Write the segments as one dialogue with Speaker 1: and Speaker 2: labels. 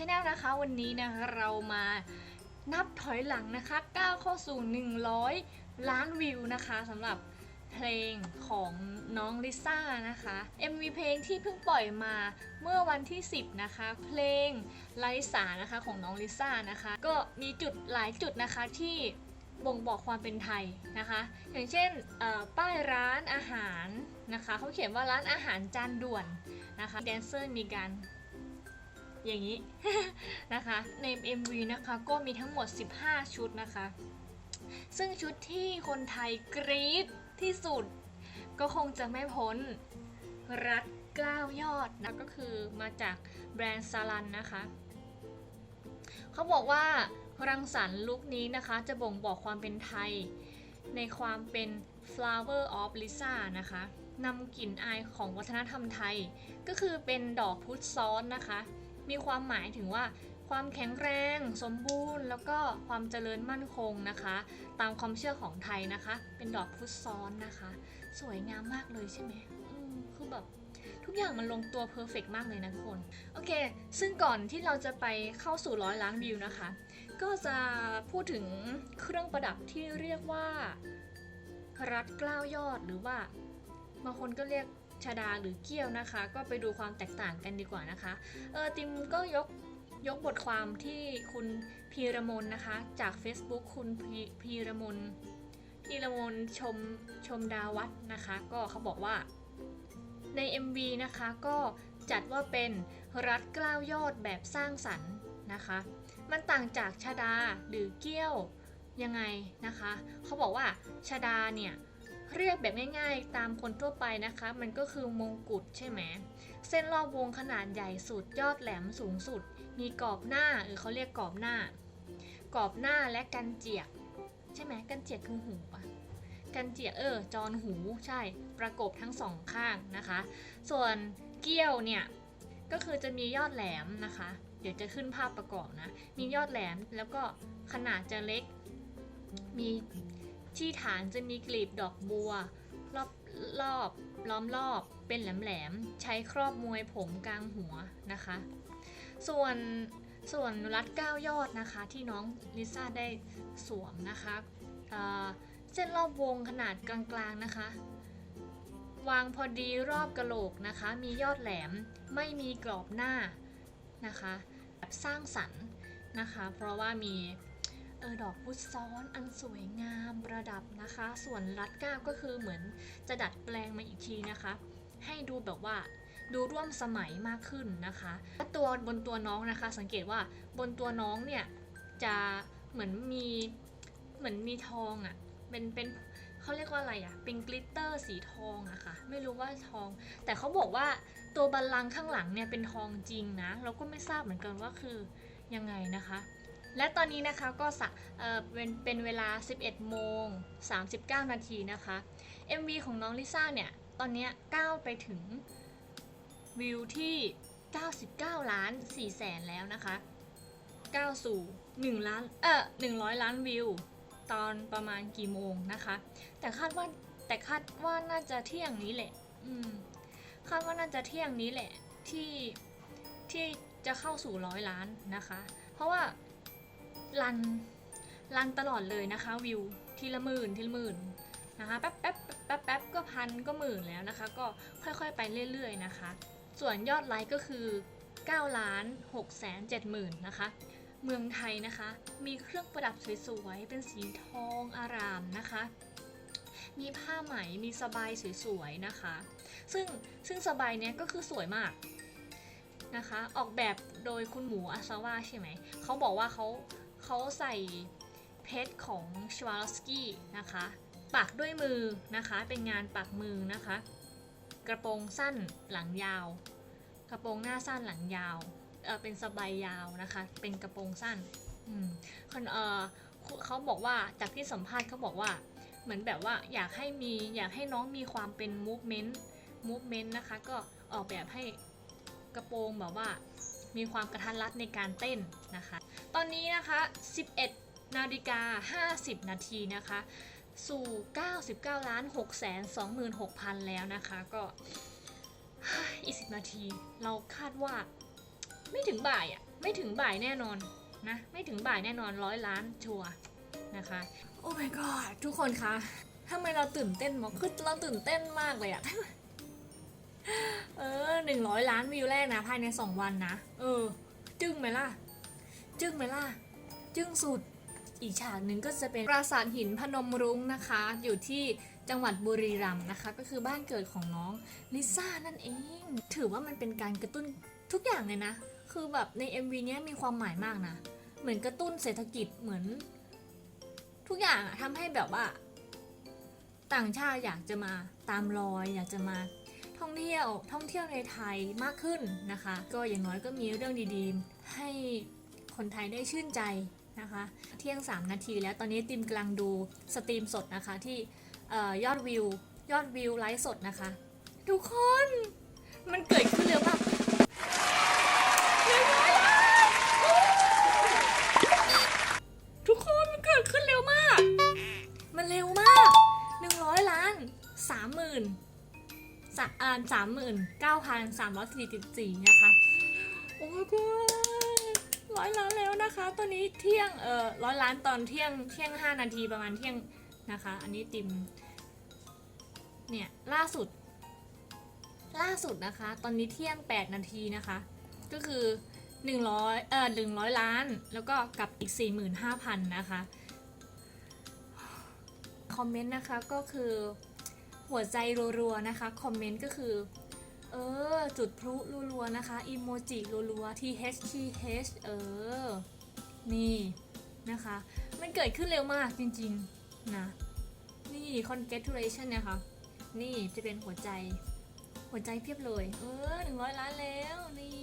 Speaker 1: ชแนลนะคะ วันนี้นะคะเรามานับถอยหลังนะคะก้าวเข้าสู่ 100 ล้านวิวนะคะสำหรับเพลงของน้องลิซ่านะคะ MV เพลงที่เพิ่งปล่อยมาเมื่อวันที่ 10 นะคะ เพลงไลสานะคะของน้องลิซ่านะคะ ก็มีจุดหลายจุดนะคะที่บ่งบอกความเป็นไทยนะคะ อย่างเช่นป้ายร้านอาหารนะคะเขาเขียนว่าร้านอาหารจานด่วนนะคะแดนเซอร์มีการ อย่างนี้ นะคะใน MV นะคะก็มีทั้งหมด 15 ชุดนะคะ ซึ่งชุดที่คนไทยกรี๊ดที่สุด ก็คงจะไม่พ้นรัดเกล้ายอดนะก็คือมาจากแบรนด์ซาลันนะคะ เขาบอกว่ารังสรรค์ลุคนี้นะคะจะบ่งบอกความเป็นไทย ในความเป็น flower of Lisa นะคะนำกลิ่นอายของวัฒนธรรมไทย ก็คือเป็นดอกพุธซ้อนนะคะ มีความหมายถึงว่าความแข็งแรง สมบูรณ์ แล้วก็ความเจริญมั่นคงนะคะ ตามความเชื่อของไทยนะคะ เป็นดอกพุธซ้อนนะคะ สวยงามมากเลยใช่ไหมอืมคือแบบทุกอย่างมันลงตัวเพอร์เฟกมากเลยนะทุกคน โอเค ซึ่งก่อนที่เราจะไปเข้าสู่ร้อยล้านวิวนะคะ ก็จะพูดถึงเครื่องประดับที่เรียกว่า รัดกล้าวยอดหรือว่าบางคนก็เรียก ชาดาหรือเกี้ยวนะคะ ก็ไปดูความแตกต่างกันดีกว่านะคะ เออติมก็ยกยกบทความที่คุณพีระมนนะคะ จาก Facebook คุณพีพีระมนพีระมนชมชมดาวัฒนะคะ ก็เขาบอกว่าใน MV นะคะก็จัดว่าเป็นรัดกล้าวยอดแบบสร้างสรรค์นะคะ มันต่างจากชาดาหรือเกี้ยวยังไงนะคะ เขาบอกว่าชาดาเนี่ย เรียกแบบง่ายๆ ตามคนทั่วไปนะคะ มันก็คือมงกุฎใช่ไหม เส้นรอบวงขนาดใหญ่สุดยอดแหลมสูงสุด มีกรอบหน้าหรือเขาเรียกกรอบหน้า กรอบหน้าและกันเจียก ใช่ไหมกันเจียกคือหูปะกันเจียกเออจอนหูใช่ ประกบทั้งสองข้างนะคะ ส่วนเกี้ยวเนี่ยก็คือจะมียอดแหลมนะคะ เดี๋ยวจะขึ้นภาพประกอบนะ มียอดแหลมแล้วก็ขนาดจะเล็ก มี ที่ฐานจะมีกลีบดอกบัว รอบรอบล้อมรอบเป็นแหลมๆ ใช้ครอบมวยผมกลางหัวนะคะ ส่วนส่วนรัดก้ายอดนะคะที่น้องลิซ่าได้สวมนะคะเเส้นรอบวงขนาดกลางๆนะคะ วางพอดีรอบกระโหลกนะคะ มียอดแหลมไม่มีกรอบหน้านะคะแบบสร้างสรรค์นะคะ เพราะว่ามี เออดอกพุธซ้อนอันสวยงามประดับนะคะ ส่วนรัดก้าวก็คือเหมือนจะดัดแปลงมาอีกทีนะคะ ให้ดูแบบว่าดูร่วมสมัยมากขึ้นนะคะและตัวบนตัวน้องนะคะ สังเกตว่าบนตัวน้องเนี่ยจะเหมือนมีเหมือนมีทองอะ่ะเป็นเป็นเขาเรียกว่าอะไรอะ่ะเป็นกลิตเตอร์สีทองอะค่ะไม่รู้ว่าทอง แต่เขาบอกว่าตัวบัลลังก์ข้างหลังเนี่ยเป็นทองจริงนะ เราก็ไม่ทราบเหมือนกันว่าคือยังไงนะคะ และตอนนี้นะคะก็สะเเป็นเป็นเวลา 11 โมง 39 นาทีนะคะ MV ของน้องลิซ่าเนี่ย ตอนนี้ก้าวไปถึงวิวที่ 99 ล้าน 4 แสนแล้วนะคะก้าวสู่ 1 ล้าน เออ100 ล้านวิว ตอนประมาณกี่โมงนะคะ แต่คาดว่าแต่คาดว่าน่าจะเที่ยงนี้แหละ อืม คาดว่าน่าจะเที่ยงนี้แหละที่ที่จะเข้าสู่ร้อยล้านนะคะ เพราะว่า รันรันตลอดเลยนะคะวิวทีละหมื่นทีละหมื่นนะคะแป๊บแป๊บแป๊บแป๊บก็พันก็หมื่นแล้วนะคะ ก็ค่อยๆไปเรื่อยๆนะคะ ส่วนยอดไลค์ก็คือ9ล้าน6แสน7หมื่นนะคะ เมืองไทยนะคะ มีเครื่องประดับสวยๆ เป็นสีทองอารามนะคะ มีผ้าไหมมีสบายสวยๆนะคะ ซึ่งซึ่งสบายเนี้ยก็คือสวยมากนะคะ ออกแบบโดยคุณหมูอาซาวะใช่ไหม เขาบอกว่าเขา เขาใส่เพชรของชวาลสกี้นะคะปักด้วยมือนะคะเป็นงานปักมือนะคะ กระโปรงสั้นหลังยาว กระโปรงหน้าสั้นหลังยาวเออเป็นสบายยาวนะคะ เป็นกระโปรงสั้นอืมคนเออเขาบอกว่าจากที่สัมภาษณ์เขาบอกว่าเหมือนแบบว่าอยากให้มีอยากให้น้องมีความเป็น movement movement นะคะ ก็ออกแบบให้กระโปรงแบบว่า มีความกระทัดรัดในการเต้นนะคะ ตอนนี้นะคะ 11 นาฬิกา 50 นาทีนะคะ สู่ 99ล้าน6แสน26,000 แล้วนะคะ ก็อีก10นาที เราคาดว่า ไม่ถึงบ่ายอะ่ะ ไม่ถึงบ่ายแน่นอนนะ ไม่ถึงบ่ายแน่นอนร้อยล้านชัวนะคะ โอ้ my god ทุกคนคะทำไมเราตื่นเต้นมากคือเราตื่นเต้นมากเลยอะ เออหนึ่งร้อยล้านวิวแรกนะภายในสองวันนะ เออ จึ้งไหมล่ะ จึ้งไหมล่ะ จึ้งสุด อีกฉากหนึ่งก็จะเป็นปราสาทหินพนมรุ้งนะคะ อยู่ที่จังหวัดบุรีรัมย์นะคะ ก็คือบ้านเกิดของน้องลิซ่านั่นเอง ถือว่ามันเป็นการกระตุ้นทุกอย่างเลยนะ คือแบบใน MV เนี้ยมีความหมายมากนะ เหมือนกระตุ้นเศรษฐกิจเหมือน ทุกอย่างอะทำให้แบบว่า ต่างชาติอยากจะมาตามรอยอยากจะมา ท่องเที่ยวท่องเที่ยวในไทยมากขึ้นนะคะ ก็อย่างน้อยก็มีเรื่องดีๆ ให้คนไทยได้ชื่นใจนะคะ เที่ยง 3 นาทีแล้วตอนนี้ติมกำลังดูสตรีมสดนะคะที่ยอดวิว ยอดวิวไลฟ์สดนะคะ ทุกคนมันเกิดขึ้นเร็วมาก สามหมื่นเก้าพันสามร้อยสี่สิบสี่นะคะ โอ้ยกูร้อยล้านแล้วนะคะ ตอนนี้เที่ยงเอ่อร้อยล้านตอนเที่ยงเที่ยงห้านาทีประมาณเที่ยงนะคะ อันนี้ติม เนี่ย ล่าสุด ล่าสุดนะคะ ตอนนี้เที่ยง8นาทีนะคะ ก็คือ100เอ่อ100ล้าน แล้วก็กับอีก45,000นะคะ คอมเมนต์นะคะก็คือ หัวใจรัวๆนะคะ คอมเมนต์ก็คือ เออ จุดพลุรัวๆนะคะอีโมจิรัวๆ T H T H เออ นี่นะคะ มันเกิดขึ้นเร็วมากจริงๆ นะ นี่ congratulation นะคะ นี่จะเป็นหัวใจ หัวใจเพียบเลย เออหนึ่งร้อยล้านแล้วนี่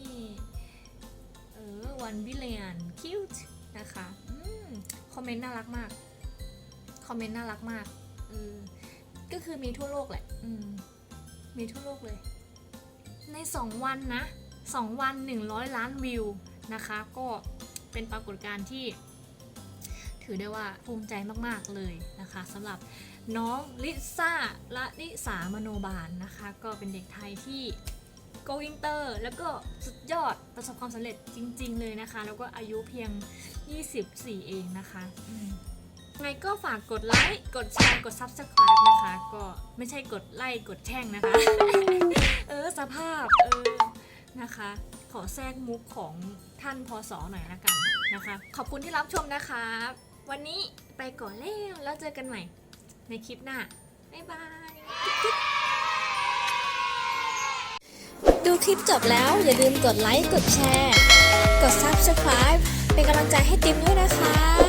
Speaker 1: เออ one billion cute นะคะอืมคอมเมนต์น่ารักมาก คอมเมนต์น่ารักมากเออ ก็คือมีทั่วโลกแหละ อืม มีทั่วโลกเลย ใน 2 วันนะ 2 วัน 100 ล้านวิวนะคะ ก็เป็นปรากฏการณ์ที่ ถือได้ว่าภูมิใจมากๆเลยนะคะสำหรับน้องลิซ่าละลิสามโนบาลนะคะ ก็เป็นเด็กไทยที่ go inter แล้วก็สุดยอดประสบความสำเร็จจริง ๆ เลยนะคะ แล้วก็อายุเพียง 24 เองนะคะอืม ไงก็ฝากกดไลค์ กดแชร์ กด Subscribe นะคะ ก็ไม่ใช่กดไล่กดแช่งนะคะ เออ สภาพ เออ นะคะ ขอแทรกมุกของท่านพศหน่อยละกันนะคะ ขอบคุณที่รับชมนะคะ วันนี้ไปก่อนแล้วแล้วเจอกันใหม่ ในคลิปหน้า บ๊ายบาย
Speaker 2: ดูคลิปจบแล้วอย่าลืมกดไลค์ กดแชร์ กด Subscribe เป็นกำลังใจให้ติมด้วยนะคะ